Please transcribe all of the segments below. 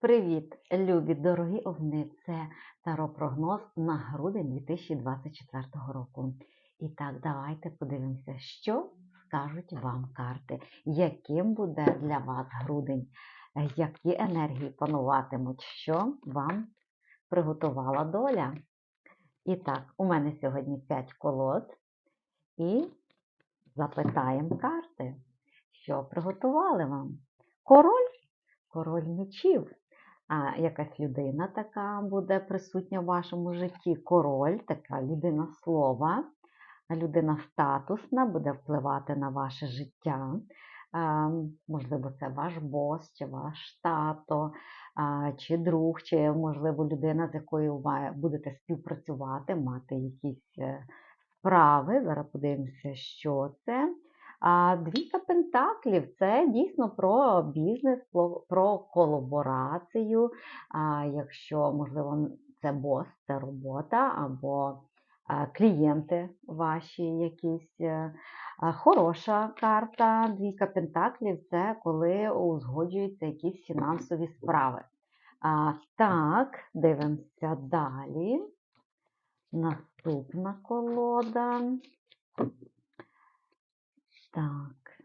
Привіт, любі дорогі овни! Це таро-прогноз на грудень 2024 року. І так, давайте подивимося, що скажуть вам карти, яким буде для вас грудень, які енергії пануватимуть, що вам приготувала доля. І так, у мене сьогодні 5 колод, і запитаємо карти, що приготували вам. Король, король мечів якась людина така буде присутня в вашому житті. Король, така людина слова, людина статусна, буде впливати на ваше життя. Можливо, це ваш бос, чи ваш тато, чи друг, чи, можливо, людина, з якою ви будете співпрацювати, мати якісь е, справи. Зараз подивимося, що це. А двійка пентаклів це дійсно про бізнес, про колаборацію. А Якщо, можливо, це бос, це робота, або клієнти ваші якісь. Е, хороша карта двійка пентаклів це коли узгоджуються якісь фінансові справи. А, Так, дивимося далі. Наступна колода. Так.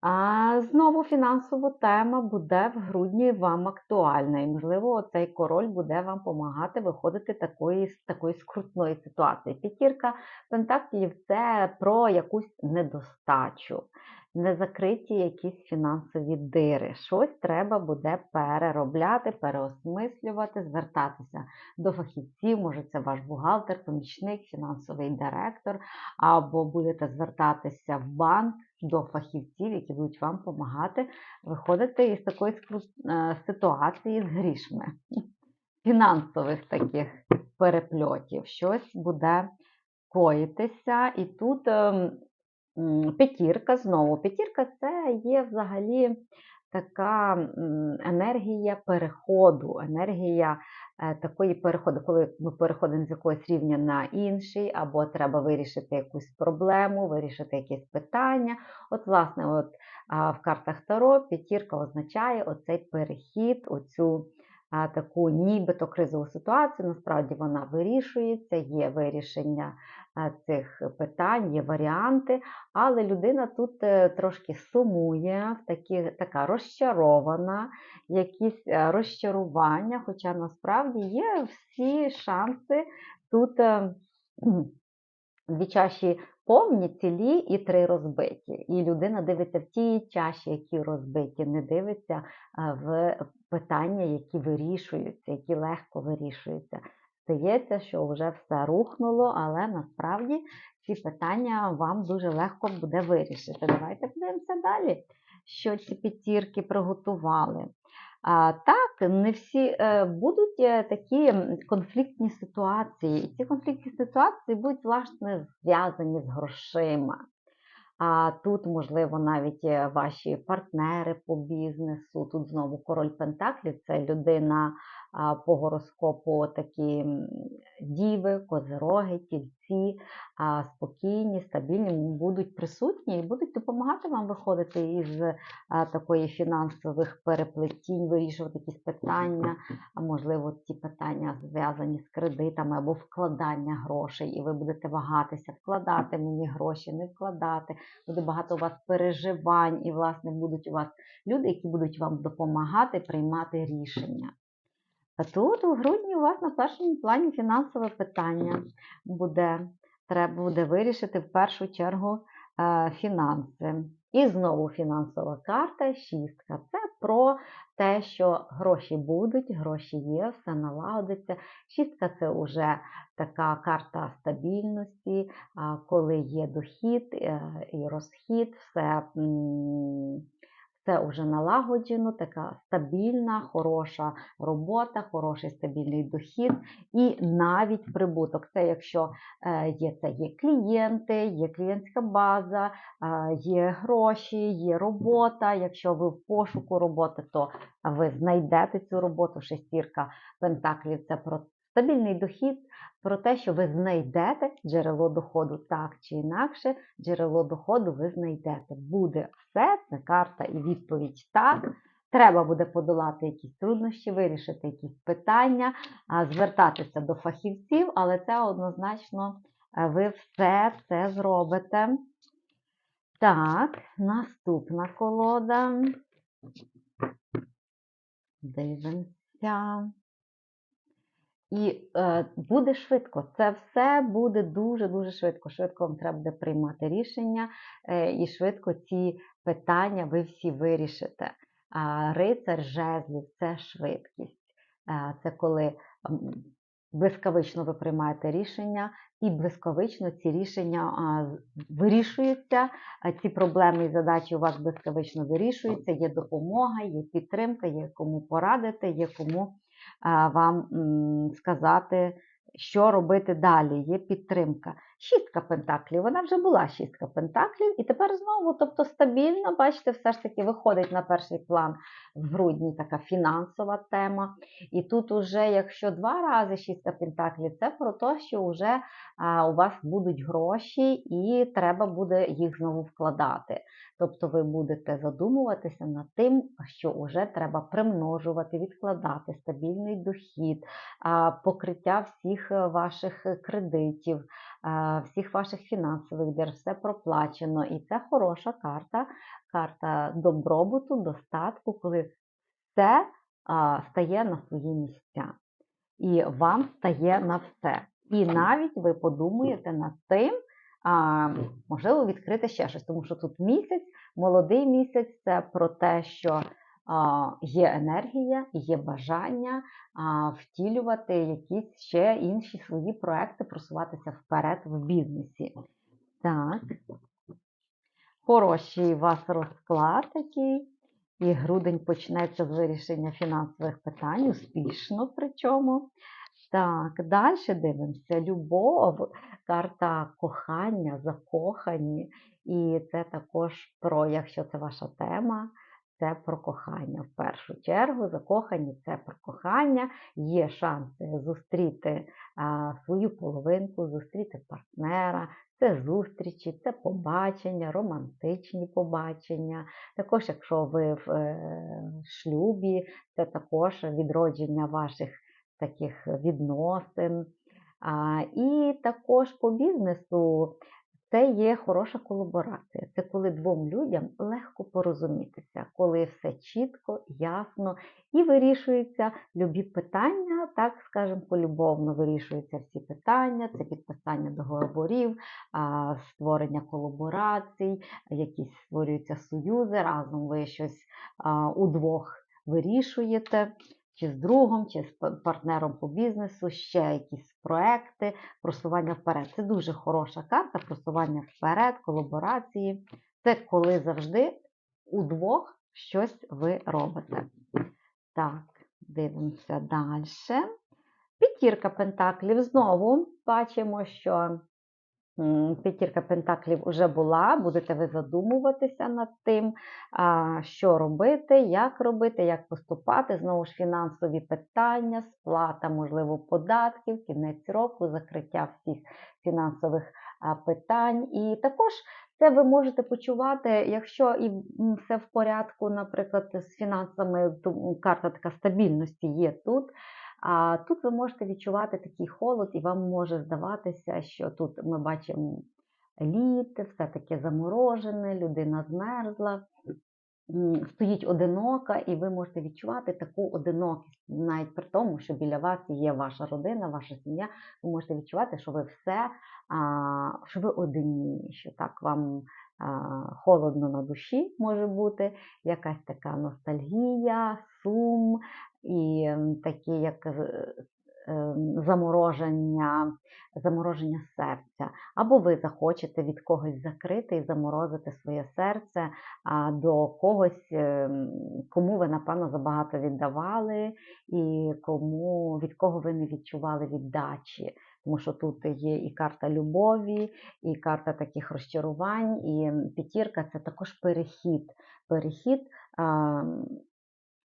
А Знову фінансова тема буде в грудні вам актуальна. І, можливо, цей король буде вам допомагати виходити такої, з такої скрутної ситуації. П'ятірка пентаклів це про якусь недостачу не закриті якісь фінансові дири. Щось треба буде переробляти, переосмислювати, звертатися до фахівців, може це ваш бухгалтер, помічник, фінансовий директор, або будете звертатися в банк до фахівців, які будуть вам допомагати виходити із такої е, ситуації з грішми, фінансових таких перепльотів. Щось буде коїтися, і тут ем, П'ятірка знову. П'ятірка це є взагалі така енергія переходу, енергія е, такої переходу, коли ми переходимо з якогось рівня на інший, або треба вирішити якусь проблему, вирішити якесь питання. От, власне, от в картах Таро п'ятірка означає оцей перехід, оцю таку нібито кризову ситуацію. Насправді вона вирішується, є вирішення цих питань, є варіанти, але людина тут е, трошки сумує, такі, така розчарована, якісь е, розчарування, хоча насправді є всі шанси тут. Е, дві чаші повні, цілі і три розбиті. І людина дивиться в ті чаші, які розбиті, не дивиться в питання, які вирішуються, які легко вирішуються. Здається, що вже все рухнуло, але насправді ці питання вам дуже легко буде вирішити. Давайте подивимося далі, що ці п'ятірки приготували. А, Так, не всі е, будуть е, такі конфліктні ситуації, і ці конфліктні ситуації будуть власне зв'язані з грошима. А тут, можливо, навіть е, ваші партнери по бізнесу. Тут знову король Пентаклів це людина по гороскопу такі діви, козироги, тільці, спокійні, стабільні, будуть присутні і будуть допомагати вам виходити із такої фінансових переплетінь, вирішувати якісь питання, можливо, ті питання зв'язані з кредитами або вкладання грошей, і ви будете вагатися, вкладати мені гроші, не вкладати. Буде багато у вас переживань, і, власне, будуть у вас люди, які будуть вам допомагати приймати рішення. А тут у грудні у вас на першому плані фінансове питання буде. Треба буде вирішити в першу чергу е, фінанси. І знову фінансова карта, шістка. Це про те, що гроші будуть, гроші є, все налагодиться. Шістка це вже така карта стабільності, коли є дохід е, і розхід, все це вже налагоджено, така стабільна, хороша робота, хороший стабільний дохід і навіть прибуток. Це якщо е, є це є клієнти, є клієнтська база, е, є гроші, є робота. Якщо ви в пошуку роботи, то ви знайдете цю роботу. Шестірка Пентаклів це про стабільний дохід, про те, що ви знайдете джерело доходу так чи інакше, джерело доходу ви знайдете. Буде все, це карта і відповідь так. Треба буде подолати якісь труднощі, вирішити якісь питання, звертатися до фахівців, але це однозначно е, ви все це зробите. Так, наступна колода. Дивимося. І е, буде швидко. Це все буде дуже-дуже швидко. Швидко вам треба буде приймати рішення, е, і швидко ці питання ви всі вирішите. А рицар жезлів це швидкість. Е, це коли блискавично ви приймаєте рішення, і блискавично ці рішення з- вирішуються. а Ці проблеми і задачі у вас блискавично вирішуються. Є допомога, є підтримка, є кому порадити, є кому вам сказати, що робити далі. Є підтримка. Шістка пентаклів. Вона вже була шістка пентаклів, і тепер знову, тобто стабільно, бачите, все ж таки виходить на перший план в грудні така фінансова тема. І тут уже, якщо два рази шістка пентаклів, це про те, що вже а, у вас будуть гроші, і треба буде їх знову вкладати. Тобто ви будете задумуватися над тим, що вже треба примножувати, відкладати стабільний дохід, а, покриття всіх ваших кредитів, всіх ваших фінансових дір, все проплачено. І це хороша карта, карта добробуту, достатку, коли все стає на свої місця. І вам стає на все. І навіть ви подумаєте над тим, а, можливо, відкрити ще щось, тому що тут місяць, молодий місяць це про те, що є енергія, є бажання втілювати якісь ще інші свої проекти, просуватися вперед в бізнесі. Так. Хороший у вас розклад такий. І грудень почнеться з вирішення фінансових питань, успішно причому. Так, далі дивимося. Любов, карта кохання, закохані. І це також про, якщо це ваша тема, це про кохання. В першу чергу, закохані це про кохання. Є шанси зустріти свою половинку, зустріти партнера. Це зустрічі, це побачення, романтичні побачення. Також, якщо ви в е, шлюбі, це також відродження ваших таких відносин. І також по бізнесу це є хороша колаборація. Це коли двом людям легко порозумітися, коли все чітко, ясно і вирішуються любі питання, так скажемо, полюбовно вирішуються всі питання, це підписання договорів, створення колаборацій, якісь створюються союзи, разом ви щось удвох вирішуєте. Чи з другом, чи з партнером по бізнесу, ще якісь проекти, просування вперед. Це дуже хороша карта, просування вперед, колаборації. Це коли завжди удвох щось ви робите. Так, дивимося далі. П'ятірка пентаклів. Знову бачимо, що п'ятірка пентаклів вже була. Будете ви задумуватися над тим, що робити, як робити, як поступати. Знову ж фінансові питання, сплата, можливо, податків, кінець року, закриття всіх фінансових питань. І також це ви можете почувати, якщо і все в порядку, наприклад, з фінансами, карта така стабільності є тут. А тут ви можете відчувати такий холод, і вам може здаватися, що тут ми бачимо лід, все таке заморожене, людина змерзла, стоїть одинока, і ви можете відчувати таку одинокість, навіть при тому, що біля вас є ваша родина, ваша сім'я, ви можете відчувати, що ви все, що ви одині, що так вам холодно на душі може бути, якась така ностальгія, сум і такі як е, ем, замороження, замороження серця. Або ви захочете від когось закрити і заморозити своє серце до когось, ем, кому ви, напевно, забагато віддавали, і кому, від кого ви не відчували віддачі. Тому що тут є і карта любові, і карта таких розчарувань, і п'ятірка це також перехід. Перехід а,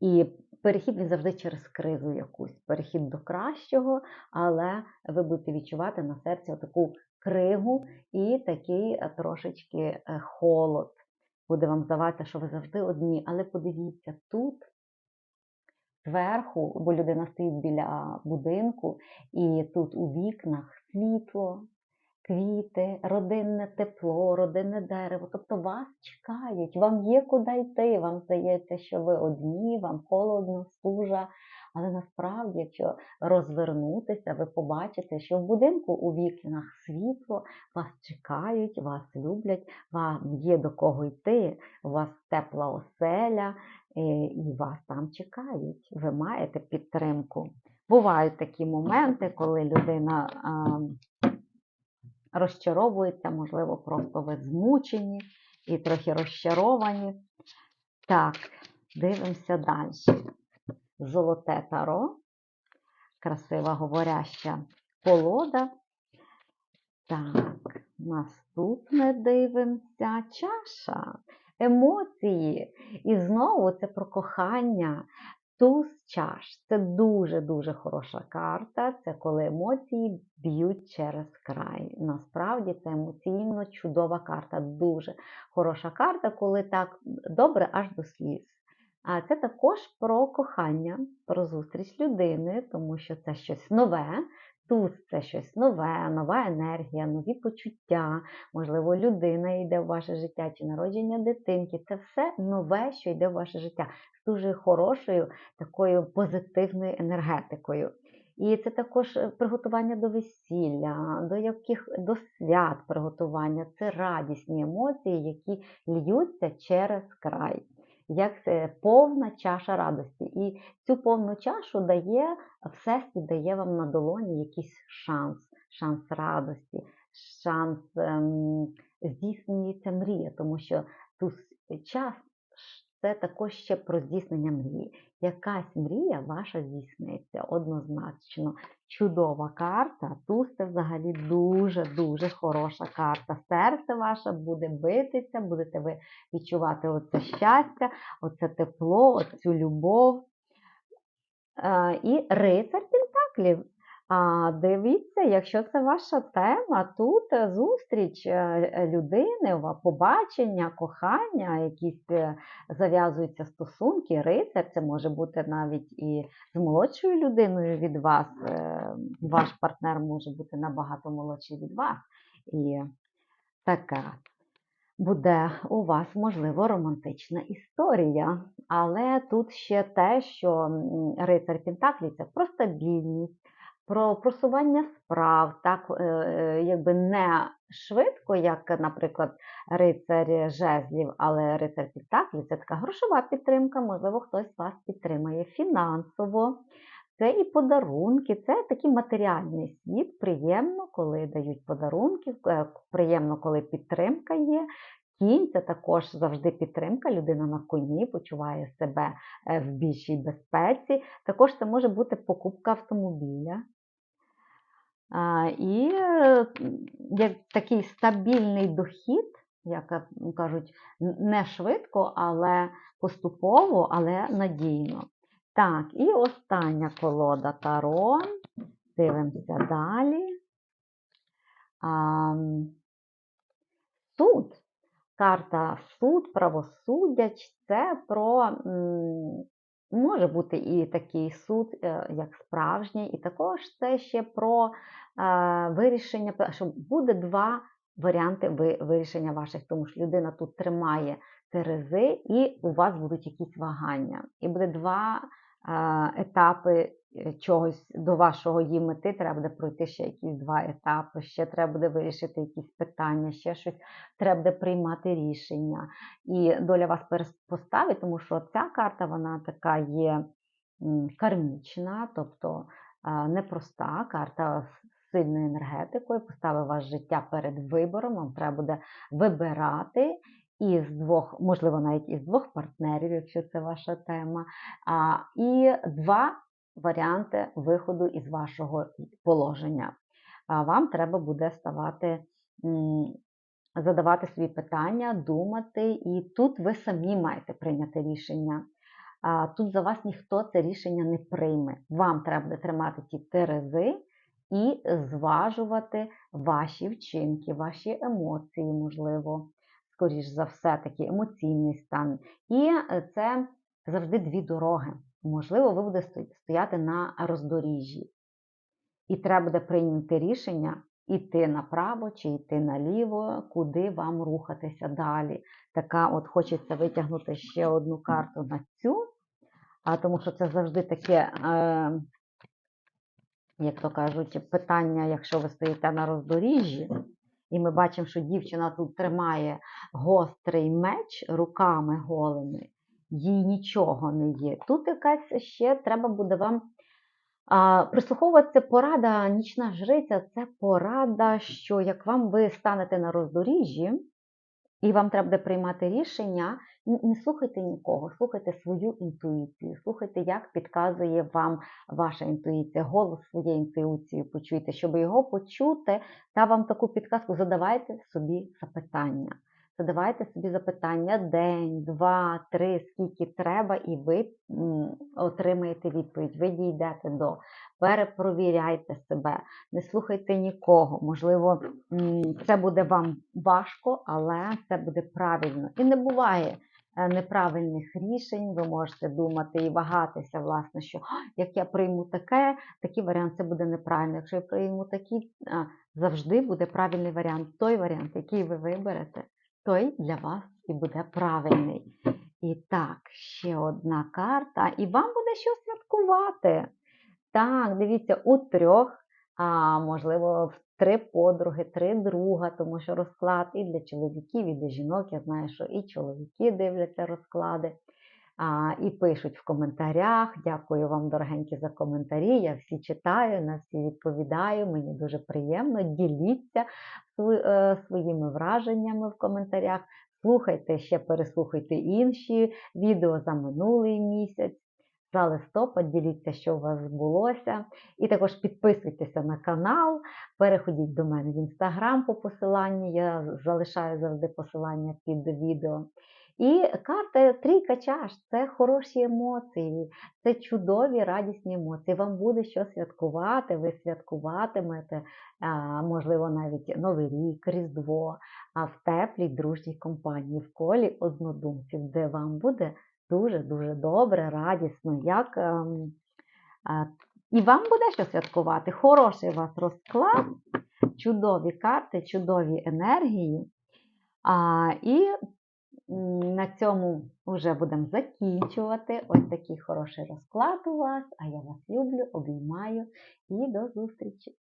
і перехід він завжди через кризу якусь, перехід до кращого, але ви будете відчувати на серці таку кригу і такий е, трошечки е, холод. буде вам здаватися, що ви завжди одні, але подивіться, тут зверху, бо людина стоїть біля будинку, і тут у вікнах світло, квіти, родинне тепло, родинне дерево. Тобто вас чекають, вам є куди йти. Вам здається, що ви одні, вам холодно, стужа. Але насправді, якщо розвернутися, ви побачите, що в будинку у вікнах світло, вас чекають, вас люблять, вам є до кого йти, у вас тепла оселя, е, і вас там чекають. Ви маєте підтримку. Бувають такі моменти, коли людина а, розчаровується, можливо, просто ви змучені і трохи розчаровані. Так, дивимося далі. Золоте таро, красива говоряща колода. Так, наступне дивимося чаша, емоції. І знову це про кохання. Туз чаш. Це дуже-дуже хороша карта. Це коли емоції б'ють через край. Насправді це емоційно чудова карта. Дуже хороша карта, коли так добре аж до сліз. А це також про кохання, про зустріч людини, тому що це щось нове. Тут це щось нове, нова енергія, нові почуття, можливо, людина йде в ваше життя чи народження дитинки. Це все нове, що йде в ваше життя з дуже хорошою такою позитивною енергетикою. І це також е, приготування до весілля, до яких до свят приготування. Це радісні емоції, які льються через край як це повна чаша радості. І цю повну чашу дає Всесвіт дає вам на долоні якийсь шанс, шанс радості, шанс ем, здійснюється мрія, тому що тут час це також ще про здійснення мрії. Якась мрія ваша здійсниться однозначно. Чудова карта. Тут це взагалі дуже-дуже хороша карта. Серце ваше буде битися, будете ви відчувати оце щастя, оце тепло, оцю любов. І рицар Пентаклів. А дивіться, якщо це ваша тема, тут е, зустріч е, е, людини, побачення, кохання, якісь зав'язуються стосунки, рицар, це може бути навіть і з молодшою людиною від вас. Ваш партнер може бути набагато молодший від вас. І така буде у вас, можливо, романтична історія. Але тут ще те, що рицар Пентаклі це про стабільність про просування справ, так е, е, якби не швидко, як, наприклад, рицар жезлів, але рицар Пентаклів – це така грошова підтримка, можливо, хтось вас підтримає фінансово. Це і подарунки, це такий матеріальний світ. Приємно, коли дають подарунки, е, приємно, коли підтримка є. Кінь це також завжди підтримка. Людина на коні почуває себе в більшій безпеці. Також це може бути покупка автомобіля. І е, як такий стабільний дохід, як кажуть, не швидко, але поступово, але надійно. Так, і остання колода Таро. Дивимося далі. А, Суд. Карта суд, правосуддя, це про Може бути і такий суд, е, як справжній, і також це ще про е, вирішення, що буде два варіанти вирішення ваших, тому що людина тут тримає терези, і у вас будуть якісь вагання. І буде два е, етапи Е, чогось до вашого її мети, треба буде пройти ще якісь два етапи, ще треба буде вирішити якісь питання, ще щось треба буде приймати рішення. І доля вас поставить, тому що ця карта вона така є кармічна, тобто непроста карта сильною енергетикою, поставить ваше життя перед вибором, вам треба буде вибирати. Із двох, можливо, навіть із двох партнерів, якщо це ваша тема, а, і два варіанти виходу із вашого положення. А вам треба буде ставати, задавати свої питання, думати, і тут ви самі маєте прийняти рішення. Тут за вас ніхто це рішення не прийме. Вам треба буде тримати ті терези і зважувати ваші вчинки, ваші емоції, можливо скоріш за все, такий емоційний стан. І е, це завжди дві дороги. Можливо, ви будете стояти на роздоріжжі. І треба буде прийняти рішення, іти направо чи йти наліво, куди вам рухатися далі. Така от хочеться витягнути ще одну карту на цю, а тому що це завжди таке, е, як то кажуть, питання, якщо ви стоїте на роздоріжжі, і ми бачимо, що дівчина тут тримає гострий меч руками голими, їй нічого не є. Тут якась ще треба буде вам а, прислуховуватися порада, нічна жриця це порада, що як вам ви станете на роздоріжжі, і вам треба приймати рішення, не слухайте нікого, слухайте свою інтуїцію, слухайте, як підказує вам ваша інтуїція, голос своєї інтуїції почуйте, щоб його почути, та вам таку підказку, задавайте собі запитання. Задавайте собі запитання день, два, три, скільки треба, і ви отримаєте відповідь. Ви дійдете до. Перепровіряйте себе, не слухайте нікого. Можливо, це буде вам важко, але це буде правильно. І не буває е, неправильних рішень. Ви можете думати і вагатися, власне, що як я прийму таке, такий варіант це буде неправильно. Якщо я прийму такий, завжди буде правильний варіант. Той варіант, який ви виберете, той для вас і буде правильний. І так, ще одна карта, і вам буде що святкувати. Так, дивіться, у трьох, а можливо, в три подруги, три друга, тому що розклад і для чоловіків, і для жінок. Я знаю, що і чоловіки дивляться розклади. А, і пишуть в коментарях. Дякую вам, дорогенькі, за коментарі. Я всі читаю, на всі відповідаю. Мені дуже приємно. Діліться е, своїми враженнями в коментарях. Слухайте ще, переслухайте інші відео за минулий місяць. За листопад діліться, що у вас збулося. І також підписуйтеся на канал, переходіть до мене в інстаграм по посиланню. Я залишаю завжди посилання під відео. І карта трійка чаш це хороші емоції, це чудові радісні емоції. Вам буде що святкувати, ви святкуватимете, можливо, навіть Новий рік, Різдво, а в теплій дружній компанії, в колі однодумців, де вам буде дуже-дуже добре, радісно, як ем, і вам буде що святкувати. Хороший у вас розклад, чудові карти, чудові енергії. А, і на цьому вже будемо закінчувати. Ось такий хороший розклад у вас. А я вас люблю, обіймаю і до зустрічі!